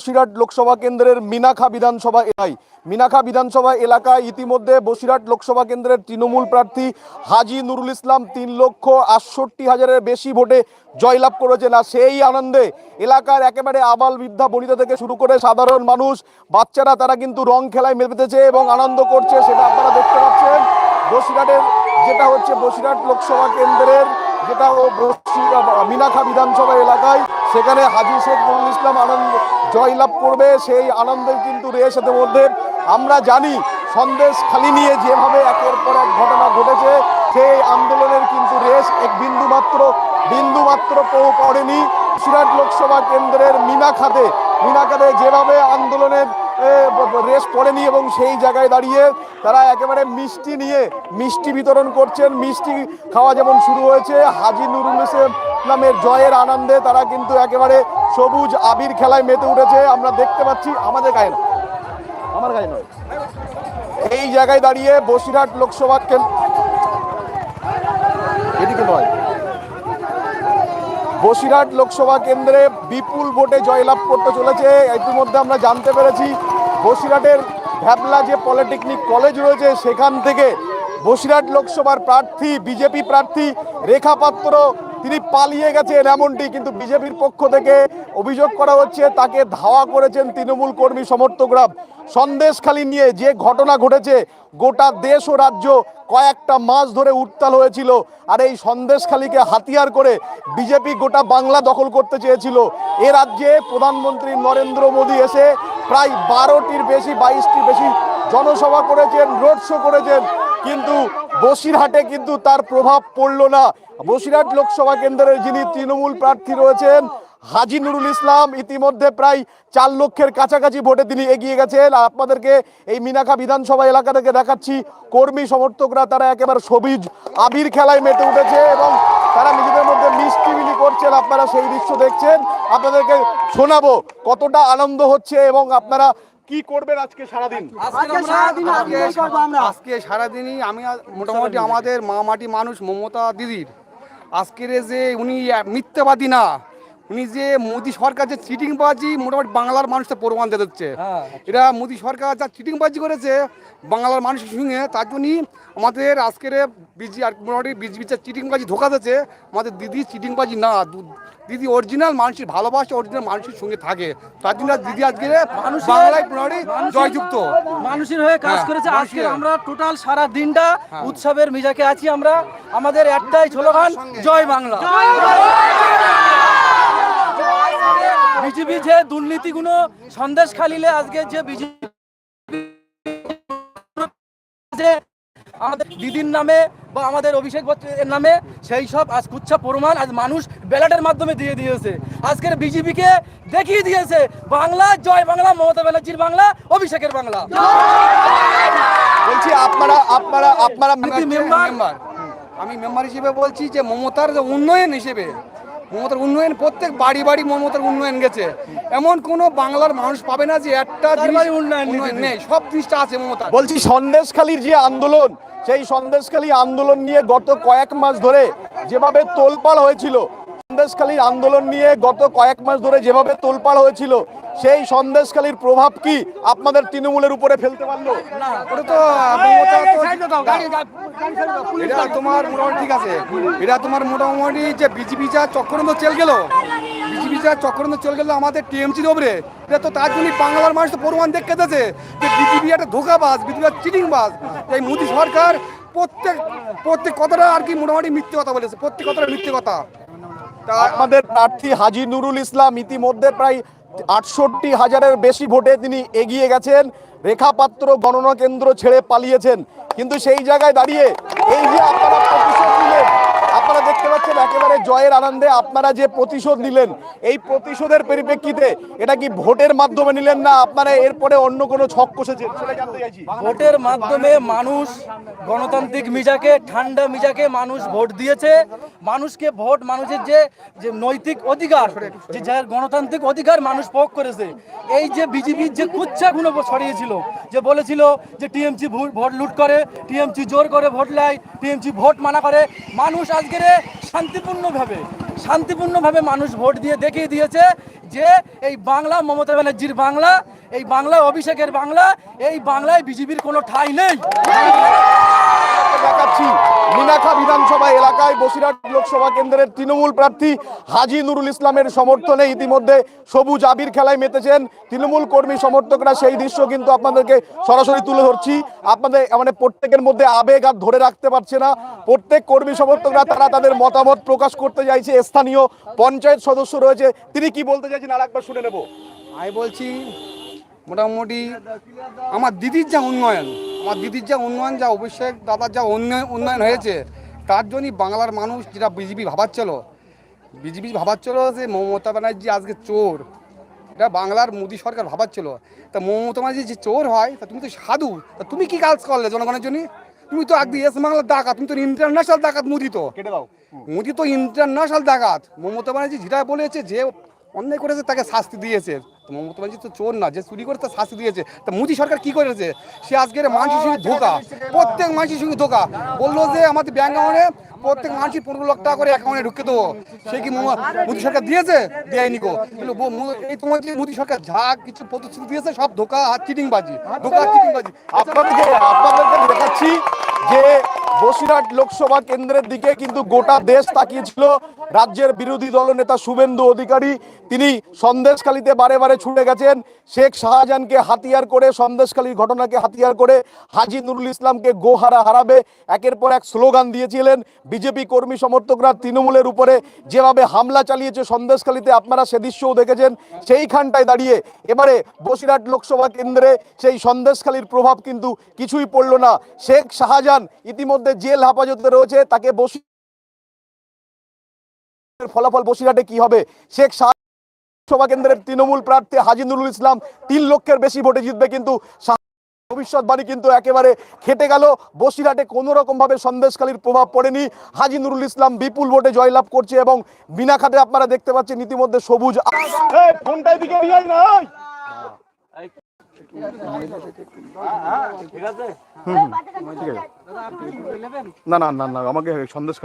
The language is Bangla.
বসিরহাট লোকসভা কেন্দ্রের মিনাখা বিধানসভা এলাকায়। মিনাখা বিধানসভা এলাকায় ইতিমধ্যে বসিরহাট লোকসভা কেন্দ্রের তৃণমূল প্রার্থী হাজি নুরুল ইসলাম তিন লক্ষ আটষট্টি হাজারের বেশি ভোটে জয়লাভ করেছেন আর সেই আনন্দে এলাকার একেবারে আবাল বৃদ্ধা বনিতা থেকে শুরু করে সাধারণ মানুষ, বাচ্চারা তারা কিন্তু রং খেলায় মেতেছে এবং আনন্দ করছে, সেটা আপনারা দেখতে পাচ্ছেন। বসিরহাটের যেটা হচ্ছে বসিরহাট লোকসভা কেন্দ্রের যেটা ও মিনাখা বিধানসভা এলাকায় সেখানে হাজি শেখ নুরুল ইসলাম আনন্দ জয়লাভ করবে, সেই আনন্দের কিন্তু রেশ এদের মধ্যে। আমরা জানি সন্দেশ খালি নিয়ে যেভাবে একের পর এক ঘটনা ঘটেছে, সেই আন্দোলনের কিন্তু রেশ এক বিন্দু মাত্র বিন্দু মাত্র পড়েনি সিরাট লোকসভা কেন্দ্রের মিনাখাতে মিনাখাতে যেভাবে আন্দোলনের ব- পড়েনি এবং সেই জায়গায় দাঁড়িয়ে তারা একেবারে মিষ্টি নিয়ে মিষ্টি বিতরণ করছেন। মিষ্টি খাওয়া যেমন শুরু হয়েছে, হাজি নুরুল নামের জয়ের আনন্দে তারা কিন্তু একেবারে সবুজ আবির খেলায় মেতে উঠেছে। আমরা দেখতে পাচ্ছি আমাদের গায়ে না আমার গায়ে নয়। এই জায়গায় দাঁড়িয়ে বসিরহাট লোকসভা কেন্দ্র, এদিকে নয়। বসিরহাট লোকসভা কেন্দ্রে বিপুল ভোটে জয়লাভ করতে চলেছে। ইতিমধ্যে আমরা জানতে পেরেছি বসিরহাটের ভ্যাবলা যে পলিটেকনিক কলেজ রয়েছে সেখান থেকে বসিরহাট লোকসভার প্রার্থী, বিজেপি প্রার্থী রেখা পাত্র তিনি পালিয়ে গেছেন এমনটি, কিন্তু বিজেপির পক্ষ থেকে অভিযোগ করা হচ্ছে তাকে ধাওয়া করেছেন তৃণমূল কর্মী সমর্থকরা। সন্দেশখালী নিয়ে যে ঘটনা ঘটেছে, গোটা দেশ ও রাজ্য কয়েকটা মাস ধরে উত্তাল হয়েছিল আর এই সন্দেশখালীকে হাতিয়ার করে বিজেপি গোটা বাংলা দখল করতে চেয়েছিল। এ রাজ্যে প্রধানমন্ত্রী নরেন্দ্র মোদী এসে প্রায় বারোটির বেশি, বাইশটির বেশি জনসভা করেছেন, রোড শো করেছেন। কিন্তু বসিরহাটে কিন্তু তার প্রভাব পড়ল না। বসিরহাট লোকসভা কেন্দ্রের যিনি তৃণমূল প্রার্থী রয়েছেন, হাজি নুরুল ইসলাম, ইতিমধ্যে প্রায় চার লক্ষের কাছাকাছি ভোটে তিনি এগিয়ে গেছেন। আপনাদেরকে এই মিনাখা বিধানসভা এলাকা থেকে দেখাচ্ছি, কর্মী সমর্থকরা তারা একেবারে সবুজ আবির খেলায় মেতে উঠেছে এবং তারা নিজেদের মধ্যে মিষ্টি মিলি করছেন। আপনারা সেই দৃশ্য দেখছেন। আপনাদেরকে শোনাবো কতটা আনন্দ হচ্ছে এবং আপনারা কি করবেন আজকে সারাদিন? আজকে আমরা- আজকে সারাদিনই আমি মোটামুটি আমাদের মা মাটি মানুষ মমতা দিদির। আজকের যে উনি মিথ্যাবাদী না উনি যে মোদী সরকার যে চিটিং চিটিংবাজি মোটামুটি বাংলার মানুষকে প্রমাণ দিয়ে দিচ্ছে। এরা মোদী সরকার যা চিটিংবাজি করেছে বাংলার মানুষের সঙ্গে তার জন্যই আমাদের আজকের বিজি আর মোটামুটি বিজেপি যে চিটিংবাজি ধোকা দিচ্ছে আমাদের দিদি চিটিংবাজি না দিদি অরিজিনাল মানুষের ভালোবাসা অরিজিনাল মানুষের সঙ্গে থাকে। তার জন্য দিদি আজকে বাংলায় মোটামুটি জয়যুক্ত। মানুষের হয়ে কাজ হ্যাঁ, করেছে। আজকে আমরা টোটাল সারা দিনটা উৎসবের মিজাকে আছি আমরা। আমাদের একটাই স্লোগান জয় বাংলা। বিজেপি যে দুর্নীতিগুলো সন্দেশ খালিলে আজকে যে বিজেপি আমাদের দিদির নামে বা আমাদের অভিষেক বচ্চনের নামে সেই সব আজ কুচ্ছা প্রমাণ আজ মানুষ ব্যালটের মাধ্যমে দিয়ে দিয়েছে। আজকের বিজেপিকে দেখিয়ে দিয়েছে বাংলা জয় বাংলা মমতা ব্যানার্জির বাংলা অভিষেকের বাংলা। বলছি আপনারা আপনারা আপনারা আমি মেম্বার? আমি মেম্বার হিসেবে বলছি যে মমতার যে উন্নয়ন হিসেবে মমতার উন্নয়ন প্রত্যেক বাড়ি বাড়ি মমতার উন্নয়ন গেছে। এমন কোনো বাংলার মানুষ পাবে না যে একটা জিনিস উন্নয়ন নেই উন্নয়ন নেই। সব জিনিসটা আছে মমতা বলছি সন্দেশখালীর যে আন্দোলন সেই সন্দেশখালী আন্দোলন নিয়ে গত কয়েক মাস ধরে যেভাবে তোলপাড় হয়েছিল সন্দেশখালীর আন্দোলন নিয়ে গত কয়েক মাস ধরে যেভাবে তোলপাড় হয়েছিল সেই সন্দেশখালীর প্রভাব কি আপনাদের তৃণমূলের উপরে ফেলতে পারল? এটা তোমার মোটামুটি ঠিক আছে। এটা তোমার মোটামুটি যে বিজেপি যা চক্রান্ত চল গেল বিজেপি যা চক্রান্ত চল গেল আমাদের টিএমসির ওপরে এটা তো তার জন্য বাংলার মানুষ তো প্রমাণ দেখতে যাচ্ছে যে বিজেপি একটা ধোকাবাজ বিজেপি চিটিংবাজ। এই মোদী সরকার প্রত্যেক প্রত্যেক কথাটা আর কি মোটামুটি মিথ্যে কথা বলেছে প্রত্যেক কথাটা মিথ্যে কথা। তা আমাদের প্রার্থী হাজি নুরুল ইসলাম ইতিমধ্যে প্রায় আটষট্টি হাজারের বেশি ভোটে তিনি এগিয়ে গেছেন। রেখাপাত্র গণনা কেন্দ্র ছেড়ে পালিয়েছেন। কিন্তু সেই জায়গায় দাঁড়িয়ে এই যে আপনারা একেবারে জয়ের আনন্দে আপনারা যে প্রতিশোধ নিলেন, এই প্রতিশোধের পরিপ্রেক্ষিতে এটা কি ভোটের মাধ্যমে নিলেন না আপনারা এরপরে অন্য কোনো ছক চাইছি। ভোটের মাধ্যমে মানুষ গণতান্ত্রিক মিজাকে, ঠান্ডা মিজাকে মানুষ ভোট দিয়েছে। মানুষকে ভোট মানুষের যে যে নৈতিক অধিকার, যে যার গণতান্ত্রিক অধিকার মানুষ প্রয়োগ করেছে, এই যে বিজেপির যে কুচ্ছাগুলো ছড়িয়েছিল, যে বলেছিল যে টিএমসি ভোট লুট করে, টিএমসি জোর করে ভোট নেয়, টিএমসি ভোট মানা করে, মানুষ আজকের শান্তিপূর্ণভাবে শান্তিপূর্ণভাবে মানুষ ভোট দিয়ে দেখিয়ে দিয়েছে যে এই বাংলা, মমতা ব্যানার্জির বাংলা, এই বাংলা, অভিষেকের বাংলা, এই বাংলায় বিজেপির কোনো ঠাই নেই। মিনাখা বিধানসভা এলাকায় বসিরহাট লোকসভা কেন্দ্রের তৃণমূল প্রার্থী হাজি নুরুল ইসলামের সমর্থনে ইতিমধ্যে সবুজ আবির খেলায় মেতেছেন। তৃণমূল কর্মী সমর্থকরা সেই দৃশ্য কিন্তু আপনাদেরকে সরাসরি তুলে ধরছি। আপনাদের মানে প্রত্যেকের মধ্যে আবেগ আর ধরে রাখতে পারছে না। প্রত্যেক কর্মী সমর্থকরা তারা তাদের মতামত প্রকাশ করতে চাইছে। স্থানীয় পঞ্চায়েত সদস্য রয়েছে। তিনি কি বলতে চাইছেন আর একবার শুনে নেব। আমি বলছি, মোটামুটি আমার দিদির যা উন্নয়ন আমার দিদির যা উন্নয়ন যা অভিষেক দাদার যা উন্নয়ন উন্নয়ন হয়েছে তার জন্যই বাংলার মানুষ যেটা বিজেপি ভাবাচ্ছিল বিজেপি ভাবাচ্ছিল যে মমতা ব্যানার্জি আজকে চোর। এটা বাংলার মোদী সরকার ভাবাচ্ছিল। তা মমতা ব্যানার্জি যে চোর হয় তা তুমি তো সাধু তা তুমি কি কাজ করলে জনগণের জন্য তুমি তো একদিন এস বাংলার ডাকাত তুমি তো ইন্টারন্যাশনাল ডাকাত মোদি তো। মোদি তো ইন্টারন্যাশনাল ডাকাত। মমতা ব্যানার্জি যেটা বলেছে যে অন্যায় করেছে তাকে শাস্তি দিয়েছে। মমতা ব্যানার্জি তো চোর না, যে চুরি করে তার শাস্তি দিয়েছে, তা মোদি সরকার কি করেছে? সে আজকের মানুষের সঙ্গে ধোকা, প্রত্যেক মানুষের সঙ্গে ধোকা। বলল যে আমাদের ব্যাংক অ্যাকাউন্টে প্রত্যেক মানুষের পনেরো লাখ টাকা করে অ্যাকাউন্টে ঢুকে দেবো। সে কি মোদি সরকার দিয়েছে? দেয়নি গো। এই তোমার যে মোদি সরকার যা কিছু প্রতিশ্রুতি দিয়েছে, সব ধোকা আর চিটিংবাজি, ধোকা আর চিটিংবাজি। আপনাদেরকে আপনাদেরকে দেখাচ্ছি যে বসিরহাট লোকসভা কেন্দ্রের দিকে কিন্তু গোটা দেশ তাকিয়েছিল। রাজ্যের বিরোধী দলনেতা শুভেন্দু অধিকারী, তিনি সন্দেশখালীতে বারে বারে ছুটে গেছেন। শেখ শাহজাহানকে হাতিয়ার করে, সন্দেশখালীর ঘটনাকে হাতিয়ার করে হাজি নুরুল ইসলামকে গোহারা হারাবে, একের পর এক স্লোগান দিয়েছিলেন। বিজেপি কর্মী সমর্থকরা তৃণমূলের উপরে যেভাবে হামলা চালিয়েছে সন্দেশখালীতে, আপনারা সে দৃশ্যও দেখেছেন। সেইখানটায় দাঁড়িয়ে এবারে বসিরহাট লোকসভা কেন্দ্রে সেই সন্দেশখালীর প্রভাব কিন্তু কিছুই পড়ল না। শেখ শাহজাহান ইতিমধ্যে জেল হেফাজতে রয়েছে, তাকে বসি ফলাফল বসিরহাটে কি হবে? শেখ শাহ লোকসভা কেন্দ্রের তৃণমূল প্রার্থী হাজি নুরুল ইসলাম তিন লক্ষের বেশি ভোটে জিতবে কিন্তু ভবিষ্যৎবাণী কিন্তু একেবারে খেটে গেল। বসিরহাটে কোনো রকম ভাবে সন্দেশকালীর প্রভাব পড়েনি। হাজি নুরুল ইসলাম বিপুল ভোটে জয়লাভ করছে এবং বিনাখাতে আপনারা দেখতে পাচ্ছেন ইতিমধ্যে সবুজ এই, ফোনটা এদিকে নিয়ে আয় না এই। না না না না আমাকে সন্দেশ